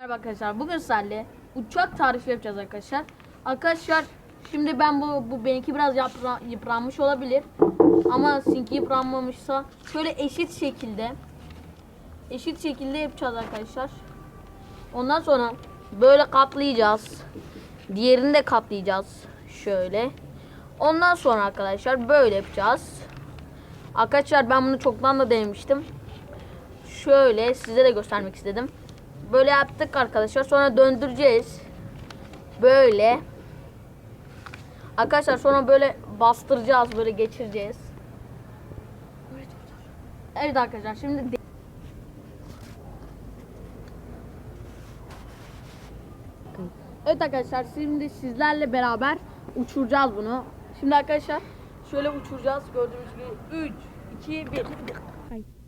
Merhaba arkadaşlar. Bugün sizlerle uçak tarifi yapacağız arkadaşlar. Arkadaşlar şimdi ben bu bu benimki biraz yapra, yıpranmış olabilir. Ama sizinki yıpranmamışsa şöyle eşit şekilde eşit şekilde yapacağız arkadaşlar. Ondan sonra böyle katlayacağız. Diğerini de katlayacağız. Şöyle. Ondan sonra arkadaşlar böyle yapacağız. Arkadaşlar ben bunu çoktan da denemiştim. Şöyle size de göstermek istedim. Böyle yaptık arkadaşlar. Sonra döndüreceğiz. Böyle. Arkadaşlar sonra böyle bastıracağız. Böyle geçireceğiz. Evet arkadaşlar şimdi Evet arkadaşlar şimdi sizlerle beraber uçuracağız bunu. Şimdi arkadaşlar şöyle uçuracağız. Gördüğünüz gibi 3 2 1